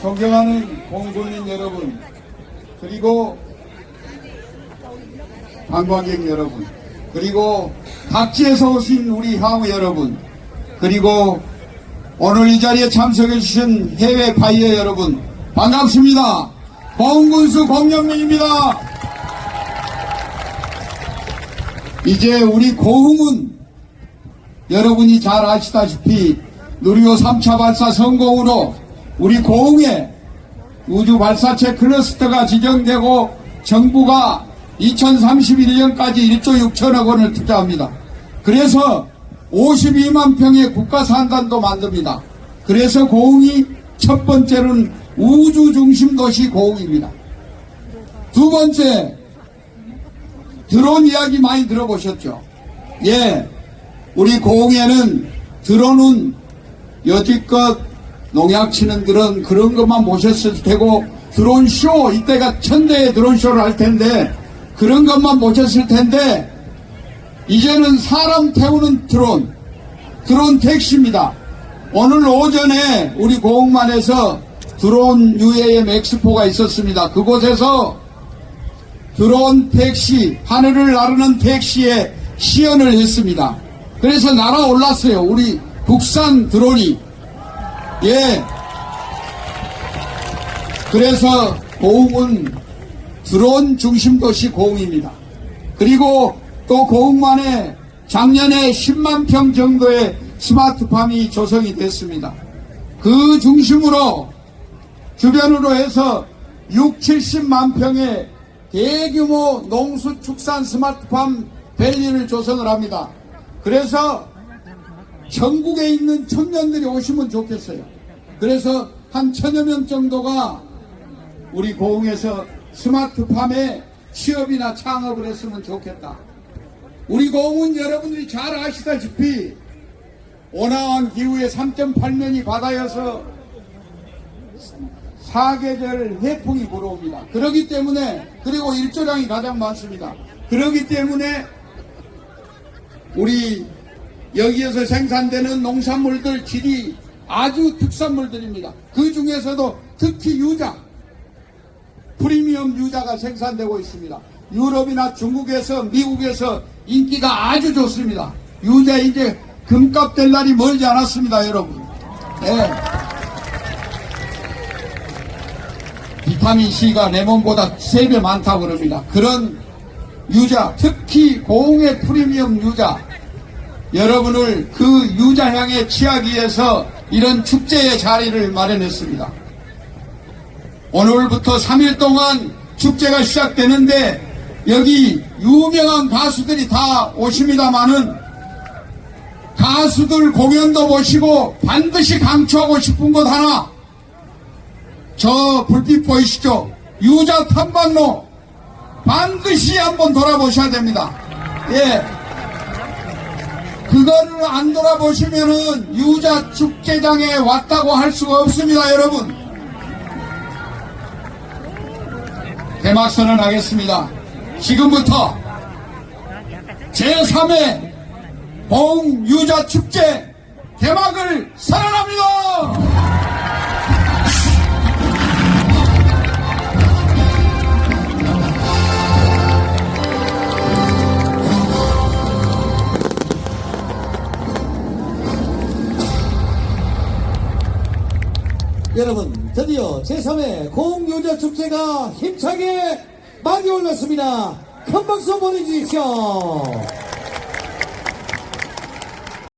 존경하는 공군민 여러분, 그리고 관광객 여러분, 그리고 각지에서 오신 우리 향후 여러분, 그리고 오늘 이 자리에 참석해 주신 해외 바이어 여러분, 반갑습니다. 공군수 공영민입니다. 이제 우리 고흥은 여러분이 잘 아시다시피 누리호 3차 발사 성공으로 우리 고흥에 우주 발사체 클러스터가 지정되고 정부가 2031년까지 1조 6천억 원을 투자합니다. 그래서 52만 평의 국가 산단도 만듭니다. 그래서 고흥이 첫 번째는 우주 중심 도시 고흥입니다. 두 번째 드론 이야기 많이 들어보셨죠? 예, 우리 고흥에는 드론은 여지껏 농약 치는 드론 그런 것만 보셨을 테고 드론 쇼 이때가 천대의 드론 쇼를 할 텐데 그런 것만 보셨을 텐데 이제는 사람 태우는 드론 드론 택시입니다. 오늘 오전에 우리 고흥만에서 드론 UAM 엑스포가 있었습니다. 그곳에서 드론 택시, 하늘을 나르는 택시에 시연을 했습니다. 그래서 날아올랐어요. 우리 국산 드론이. 예. 그래서 고흥은 드론 중심 도시 고흥입니다. 그리고 또 고흥만에 작년에 10만 평 정도의 스마트팜이 조성이 됐습니다. 그 중심으로 주변으로 해서 6, 70만 평의 대규모 농수축산 스마트팜 밸리를 조성을 합니다. 그래서 전국에 있는 청년들이 오시면 좋겠어요. 그래서 한 천여 명 정도가 우리 고흥에서 스마트팜에 취업이나 창업을 했으면 좋겠다. 우리 고흥은 여러분들이 잘 아시다시피 온화한 기후에 3.8년이 바다여서 사계절 해풍이 불어옵니다. 그렇기 때문에 그리고 일조량이 가장 많습니다. 그렇기 때문에 우리 여기에서 생산되는 농산물들 질이 아주 특산물들입니다. 그 중에서도 특히 유자, 프리미엄 유자가 생산되고 있습니다. 유럽이나 중국에서 미국에서 인기가 아주 좋습니다. 유자 이제 금값 될 날이 멀지 않았습니다, 여러분. 네. 비타민 C가 레몬보다 3배 많다고 그럽니다. 그런 유자, 특히 고흥의 프리미엄 유자, 여러분을 그 유자향에 취하기 위해서 이런 축제의 자리를 마련했습니다. 오늘부터 3일 동안 축제가 시작되는데 여기 유명한 가수들이 다 오십니다만은 가수들 공연도 보시고 반드시 강추하고 싶은 것 하나 저 불빛 보이시죠? 유자 탐방로 반드시 한번 돌아보셔야 됩니다. 예. 그거를 안 돌아보시면은 유자 축제장에 왔다고 할 수가 없습니다, 여러분. 개막 선언 하겠습니다. 지금부터 제3회 봉유자 축제 개막을 선언합니다. 여러분 드디어 제3회 공유자 축제가 힘차게 막이 올랐습니다. 큰 박수 보내주십시오.